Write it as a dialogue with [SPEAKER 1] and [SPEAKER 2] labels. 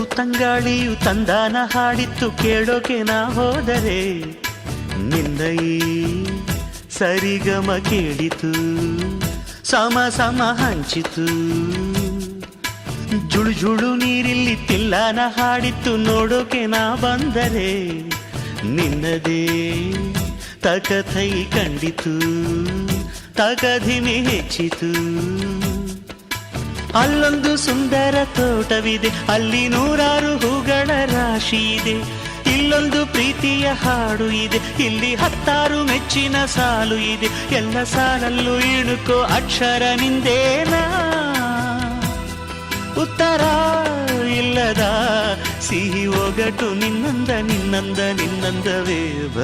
[SPEAKER 1] ತಂಗಾಳಿಯು ತಂದಾನ ಹಾಡಿತ್ತು ಕೇಳೋಕೆ ನಾ ಹೋದರೆ. ನಿಂದೈ ಸರಿಗಮ ಕೇಳಿತು, ಸಮ ಸಮ ಹಂಚಿತು. ಜುಳು ಜುಳು ನೀರಿಲ್ಲಿ ತಿಲ್ಲಾನ ಹಾಡಿತ್ತು ನೋಡೋಕೆ ನಾ ಬಂದರೆ. ನಿನ್ನದೇ ತಕಥೈ ಕಂಡಿತು ತಕಧಿಮೆ ಹೆಚ್ಚಿತು. ಅಲ್ಲೊಂದು ಸುಂದರ ತೋಟವಿದೆ, ಅಲ್ಲಿ ನೂರಾರು ಹೂಗಳ ರಾಶಿ ಇದೆ. ಇಲ್ಲೊಂದು ಪ್ರೀತಿಯ ಹಾಡು ಇದೆ, ಇಲ್ಲಿ ಹತ್ತಾರು ಮೆಚ್ಚಿನ ಸಾಲು ಇದೆ. ಎಲ್ಲ ಸಾಲಲ್ಲೂ ಇಣುಕೋ ಅಕ್ಷರ ನಿಂದೇನಾ? ಉತ್ತರ ಇಲ್ಲದ ಸಿಹಿ ಒಗಟು ನಿನ್ನಂದ ನಿನ್ನಂದ, ನಿನ್ನಂದವೇ